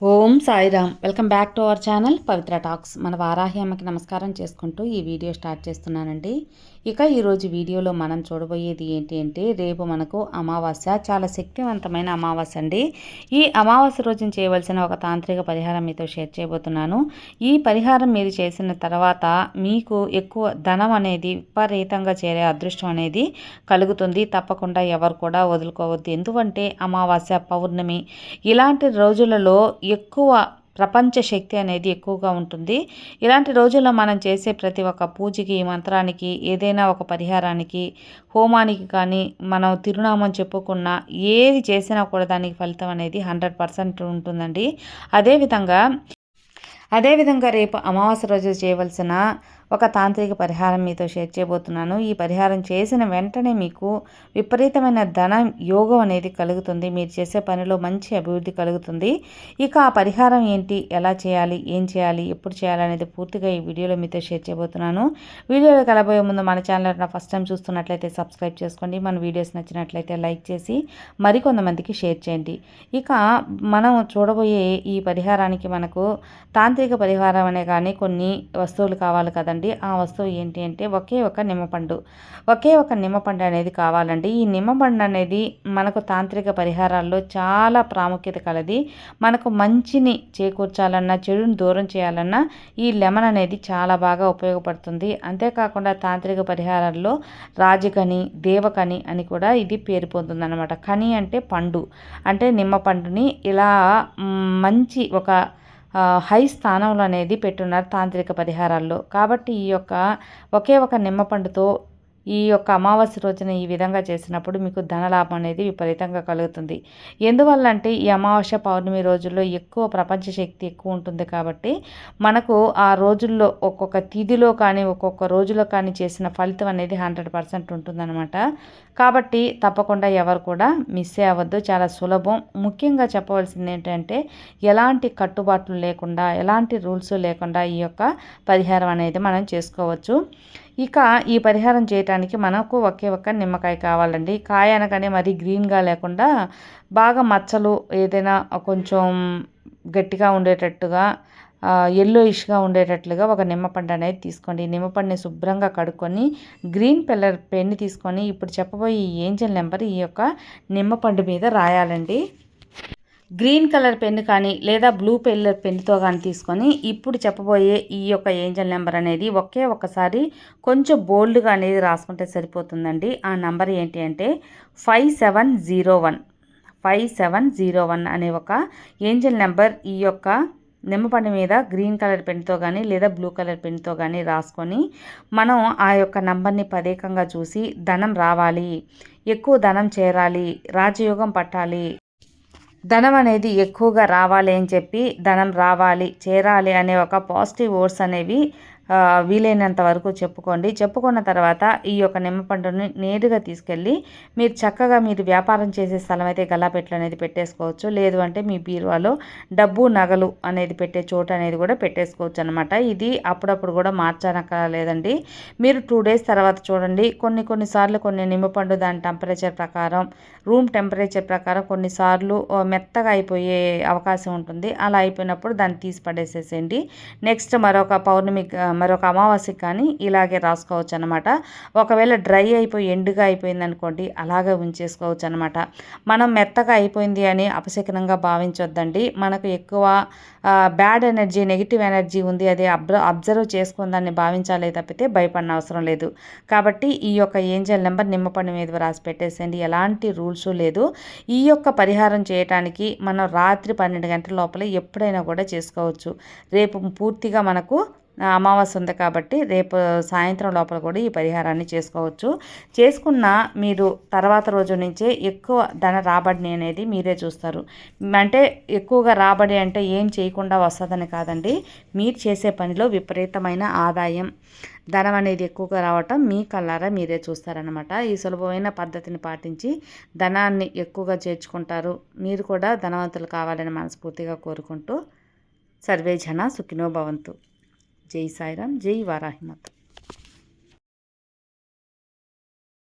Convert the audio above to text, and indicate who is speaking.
Speaker 1: Om Sairam. Welcome back to our channel Pavitra talks. మన వారాహి అమ్మకి నమస్కారం చేసుకుంటూ ఈ వీడియో స్టార్ట్ చేస్తున్నానండి. ఇక ఈరోజు వీడియోలో మనం చూడబోయేది ఏంటి అంటే రేపు మనకు అమావాస్య. చాలా శక్తివంతమైన అమావాస్య అండి. ఈ అమావాస్య రోజున చేయవలసిన ఒక తాంత్రిక పరిహారం మీతో షేర్ చేయబోతున్నాను. ఈ పరిహారం మీరు చేసిన తర్వాత మీకు ఎక్కువ ధనం అనేది విపరీతంగా చేరే అదృష్టం అనేది కలుగుతుంది. తప్పకుండా ఎవరు కూడా వదులుకోవద్దు. ఎందుకంటే అమావాస్య పౌర్ణమి ఇలాంటి రోజులలో ఎక్కువ ప్రపంచ శక్తి అనేది ఎక్కువగా ఉంటుంది. ఇలాంటి రోజుల్లో మనం చేసే ప్రతి ఒక్క పూజకి మంత్రానికి ఏదైనా ఒక పరిహారానికి హోమానికి కానీ మనం తిరునామం చెప్పుకున్నా ఏది చేసినా కూడా దానికి ఫలితం అనేది హండ్రెడ్ పర్సెంట్ ఉంటుందండి. అదేవిధంగా అదేవిధంగా రేపు అమావాస్య రోజు చేయవలసిన ఒక తాంత్రిక పరిహారం మీతో షేర్ చేయబోతున్నాను. ఈ పరిహారం చేసిన వెంటనే మీకు విపరీతమైన ధన యోగం అనేది కలుగుతుంది. మీరు చేసే పనిలో మంచి అభివృద్ధి కలుగుతుంది. ఇక ఆ పరిహారం ఏంటి? ఎలా చేయాలి? ఏం చేయాలి? ఎప్పుడు చేయాలి అనేది పూర్తిగా ఈ వీడియోలో మీతో షేర్ చేయబోతున్నాను. వీడియోలో కలబోయే ముందు మన ఛానల్ ఫస్ట్ టైం చూస్తున్నట్లయితే సబ్స్క్రైబ్ చేసుకోండి. మన వీడియోస్ నచ్చినట్లయితే లైక్ చేసి మరికొంతమందికి షేర్ చేయండి. ఇక మనం చూడబోయే ఈ పరిహారానికి మనకు తాంత్రిక పరిహారం అనే కానీ కొన్ని వస్తువులు కావాలి కదండి. కావాలండి ఆ వస్తువు ఏంటి అంటే ఒకే ఒక నిమ్మపండు. ఒకే ఒక నిమ్మపండు అనేది కావాలండి. ఈ నిమ్మపండు అనేది మనకు తాంత్రిక పరిహారాల్లో చాలా ప్రాముఖ్యత కలది. మనకు మంచిని చేకూర్చాలన్నా చెడుని దూరం చేయాలన్నా ఈ లెమన్ అనేది చాలా బాగా ఉపయోగపడుతుంది. అంతేకాకుండా తాంత్రిక పరిహారాల్లో రాజకని దేవకని అని కూడా ఇది పేరు పొందుతుంది కని అంటే పండు. అంటే నిమ్మ పండుని ఇలా మంచి ఒక హై స్థానంలో అనేది పెట్టున్నారు తాంత్రిక పరిహారాల్లో. కాబట్టి ఈ యొక్క ఒకే ఒక నిమ్మపండుతో ఈ యొక్క అమావాస్య రోజున ఈ విధంగా చేసినప్పుడు మీకు ధనలాభం అనేది విపరీతంగా కలుగుతుంది. ఎందువల్ల అంటే ఈ అమావాస్య పౌర్ణమి రోజుల్లో ఎక్కువ ప్రపంచ శక్తి ఎక్కువ ఉంటుంది కాబట్టి మనకు ఆ రోజుల్లో ఒక్కొక్క తిథిలో కానీ ఒక్కొక్క రోజులో కానీ చేసిన ఫలితం అనేది హండ్రెడ్ పర్సెంట్ ఉంటుందన్నమాట. కాబట్టి తప్పకుండా ఎవరు కూడా మిస్ అవ్వద్దు. చాలా సులభం. ముఖ్యంగా చెప్పవలసింది ఏంటంటే ఎలాంటి కట్టుబాట్లు లేకుండా ఎలాంటి రూల్స్ లేకుండా ఈ యొక్క పరిహారం అనేది మనం చేసుకోవచ్చు. ఇక ఈ పరిహారం చేయడానికి మనకు ఒకే ఒక్క నిమ్మకాయ కావాలండి. కాయ అనగానే మరి గ్రీన్గా లేకుండా బాగా మచ్చలు ఏదైనా కొంచెం గట్టిగా ఉండేటట్టుగా ఎల్లో ఇష్గా ఉండేటట్లుగా ఒక నిమ్మపండు అనేది తీసుకోండి. నిమ్మపండుని శుభ్రంగా కడుక్కొని గ్రీన్ కలర్ పెన్ను తీసుకొని ఇప్పుడు చెప్పబోయే ఈ ఏంజల్ నెంబర్ ఈ యొక్క నిమ్మపండు మీద రాయాలండి. గ్రీన్ కలర్ పెన్ను కానీ లేదా బ్లూ కలర్ పెన్నుతో కానీ తీసుకొని ఇప్పుడు చెప్పబోయే ఈ యొక్క ఏంజల్ నెంబర్ అనేది ఒకే ఒక్కసారి కొంచెం బోల్డ్గా అనేది రాసుకుంటే సరిపోతుందండి. ఆ నెంబర్ ఏంటి అంటే five seven zero one. Five seven zero one అనే ఒక ఏంజల్ నెంబర్ ఈ యొక్క నిమ్మపండు మీద గ్రీన్ కలర్ పెన్తో కానీ లేదా బ్లూ కలర్ పెన్తో కానీ రాసుకొని మనం ఆ యొక్క నంబర్ని పదేకంగా చూసి ధనం రావాలి ఎక్కువ ధనం చేరాలి రాజయోగం పట్టాలి ధనం అనేది ఎక్కువగా రావాలి అని చెప్పి ధనం రావాలి చేరాలి అనే ఒక పాజిటివ్ వర్డ్స్ అనేవి వీలైనంత వరకు చెప్పుకోండి. చెప్పుకున్న తర్వాత ఈ యొక్క నిమ్మపండుని నేరుగా తీసుకెళ్ళి మీరు చక్కగా మీరు వ్యాపారం చేసే స్థలం అయితే గల్లాపెట్లు అనేది పెట్టేసుకోవచ్చు. లేదు అంటే మీ బీరువాలో డబ్బు నగలు అనేది పెట్టే చోటు అనేది కూడా పెట్టేసుకోవచ్చు అనమాట ఇది అప్పుడప్పుడు కూడా మార్చనక్క లేదండి. మీరు టూ డేస్ తర్వాత చూడండి. కొన్ని కొన్నిసార్లు కొన్ని నిమ్మపండు దాని టెంపరేచర్ ప్రకారం రూమ్ టెంపరేచర్ ప్రకారం కొన్నిసార్లు మెత్తగా అయిపోయే అవకాశం ఉంటుంది. అలా అయిపోయినప్పుడు దాన్ని తీసి పడేసేసేయండి. నెక్స్ట్ మరొక పౌర్ణమి మరొక అమావాస్యకి కానీ ఇలాగే రాసుకోవచ్చు అనమాట ఒకవేళ డ్రై అయిపోయి ఎండుగా అయిపోయింది అనుకోండి అలాగే ఉంచేసుకోవచ్చు అనమాట మనం మెత్తగా అయిపోయింది అని అపశకనంగా భావించొద్దండి. మనకు ఎక్కువ బ్యాడ్ ఎనర్జీ నెగిటివ్ ఎనర్జీ ఉంది అది అబ్జ అబ్జర్వ్ చేసుకుందాన్ని భావించాలి తప్పితే భయపడిన అవసరం లేదు. కాబట్టి ఈ యొక్క ఏంజల్ నెంబర్ నిమ్మపండు మీద రాసి పెట్టేసేయండి. ఎలాంటి రూల్స్ లేదు. ఈ యొక్క పరిహారం చేయటానికి మనం రాత్రి పన్నెండు గంటల లోపల ఎప్పుడైనా కూడా చేసుకోవచ్చు. రేపు పూర్తిగా మనకు అమావాస్య ఉంది కాబట్టి రేపు సాయంత్రం లోపల కూడా ఈ పరిహారాన్ని చేసుకోవచ్చు. చేసుకున్న మీరు తర్వాత రోజు నుంచే ఎక్కువ ధన రాబడిని అనేది మీరే చూస్తారు. అంటే ఎక్కువగా రాబడి అంటే ఏం చేయకుండా వస్తుందని కాదండి. మీరు చేసే పనిలో విపరీతమైన ఆదాయం ధనం అనేది ఎక్కువగా రావటం మీ కళ్ళారా మీరే చూస్తారనమాట ఈ సులభమైన పద్ధతిని పాటించి ధనాన్ని ఎక్కువగా చేర్చుకుంటారు. మీరు కూడా ధనవంతులు కావాలని మనస్ఫూర్తిగా కోరుకుంటూ సర్వే జన సుఖినో భవంతు. జై సాయిరామ్ జై వారాహిమత్.